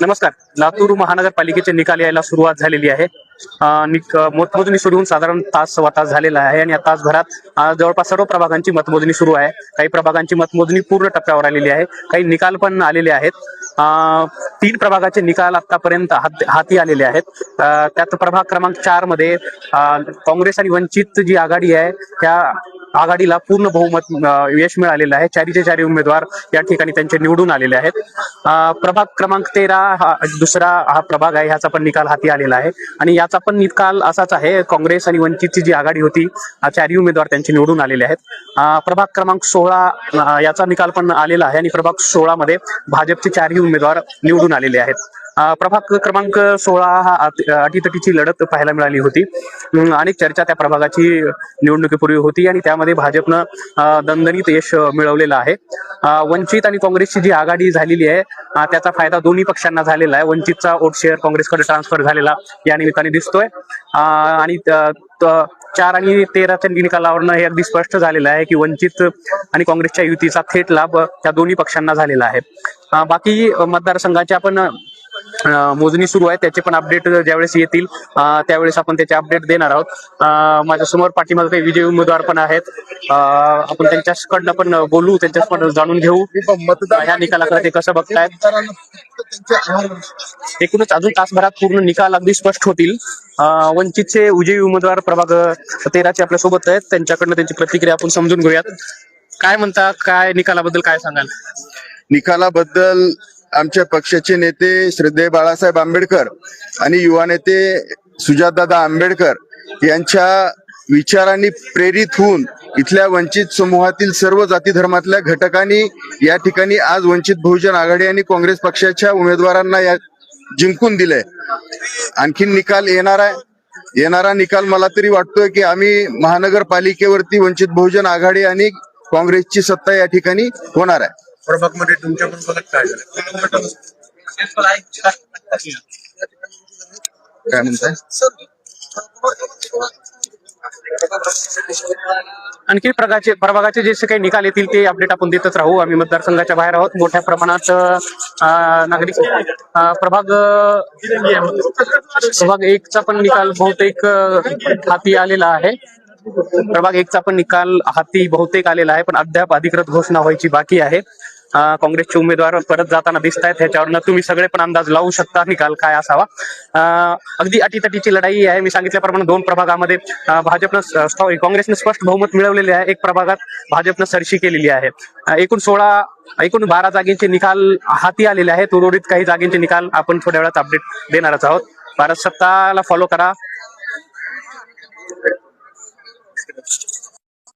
नमस्कार. लातूर महानगरपालिकेचे निकाल यायला सुरुवात झालेली आहे. मतमोजणी सुरू होऊन साधारण तास सव्वा तास झालेला आहे आणि या तासभरात जवळपास सर्व प्रभागांची मतमोजणी सुरू आहे. काही प्रभागांची मतमोजणी पूर्ण टप्प्यावर आलेली आहे. काही निकाल पण आलेले आहेत. अं, तीन प्रभागाचे निकाल आतापर्यंत हात- हाती आलेले आहेत. त्यात प्रभाग क्रमांक चारमध्ये काँग्रेस आणि वंचित जी आघाडी आहे त्या आघाडीला पूर्ण बहुमत यश मिळालेलं आहे. चारीचे चारी उमेदवार या ठिकाणी त्यांचे निवडून आलेले आहेत. प्रभाग क्रमांक तेरा हा दुसरा हा प्रभाग आहे. ह्याचा पण निकाल हाती आलेला आहे. आणि याचा पण निकाल असाच आहे. काँग्रेस आणि वंचितची जी आघाडी होती चारी चारही उमेदवार त्यांचे निवडून आलेले आहेत. प्रभाग क्रमांक सोळा याचा निकाल पण आलेला आहे. आणि प्रभाग सोळा मध्ये भाजपचे चारही उमेदवार निवडून आलेले आहेत. प्रभाग क्रमांक सोळा हा अटीतटीची लढत पाहायला मिळाली होती. अनेक चर्चा त्या प्रभागाची निवडणुकीपूर्वी होती आणि त्यामध्ये भाजपनं दणदणीत यश मिळवलेलं आहे. वंचित आणि काँग्रेसची जी आघाडी झालेली आहे त्याचा फायदा दोन्ही पक्षांना झालेला आहे. वंचितचा वोट शेअर काँग्रेसकडे ट्रान्सफर झालेला या निमित्ताने दिसतोय. आणि चार आणि तेराच्या निकालावरनं हे अगदी स्पष्ट झालेलं आहे की वंचित आणि काँग्रेसच्या युतीचा थेट लाभ त्या दोन्ही पक्षांना झालेला आहे. बाकी मतदारसंघाच्या आपण मोजणी सुरू आहे. त्याचे पण अपडेट ज्यावेळेस येतील त्यावेळेस आपण त्याचे अपडेट देणार आहोत. अं, माझ्यासमोर पाठीमागे काही विजयी उमेदवार पण आहेत. आपण त्यांच्याकडनं पण बोलू त्यांच्याकडनं जाणून घेऊ. ह्या निकालाकडे ते कसं बघतायत. एकूणच अजून तासभरात पूर्ण निकाल अगदी स्पष्ट होतील. वंचितचे विजयी उमेदवार प्रभाग तेराचे आपल्यासोबत आहेत. त्यांच्याकडनं त्यांची प्रतिक्रिया आपण समजून घेऊयात. काय म्हणता काय निकालाबद्दल काय सांगाल? निकालाबद्दल आमच्या पक्षाचे नेते श्रद्धेय बाळासाहेब आंबेडकर आणि युवा नेते सुजातदादा आंबेडकर यांच्या विचारांनी प्रेरित होऊन इथल्या वंचित समूहातील सर्व जाती धर्मातल्या घटकांनी या ठिकाणी आज वंचित बहुजन आघाडी आणि काँग्रेस पक्षाच्या उमेदवारांना या जिंकून दिले आणखीन निकाल येणार आहे. येणारा निकाल मला तरी वाटतोय की आम्ही महानगरपालिकेवरती वंचित बहुजन आघाडी आणि काँग्रेसची सत्ता या ठिकाणी होणार आहे. प्रभागमध्ये तुमच्या पण बघत काय झालं? काय म्हणताय? आणखी प्रभागाचे प्रभागाचे जे काही निकाल येतील ते अपडेट आपण देतच राहू. आम्ही मतदारसंघाच्या बाहेर आहोत. मोठ्या प्रमाणात नागरिक प्रभाग प्रभाग एकचा पण निकाल बहुतेक हाती आलेला आहे. प्रभाग एकचा पण निकाल हाती बहुतेक आलेला आहे पण अद्याप अधिकृत घोषणा व्हायची बाकी आहे. काँग्रेसचे उमेदवार परत जाताना दिसत आहेत ह्याच्यावरनं तुम्ही सगळे पण अंदाज लावू शकता. निकाल काय असावा? अगदी अटीतटीची लढाई आहे. मी सांगितल्याप्रमाणे दोन प्रभागामध्ये भाजपनं काँग्रेसने स्पष्ट बहुमत मिळवलेले आहे. एक प्रभागात भाजपनं सरशी केलेली आहे. एकूण सोळा एकूण बारा जागींचे निकाल हाती आलेले आहेत. उर्वरित काही जागींचे निकाल आपण थोड्या वेळात अपडेट देणारच आहोत. भारत सत्ताला फॉलो करा.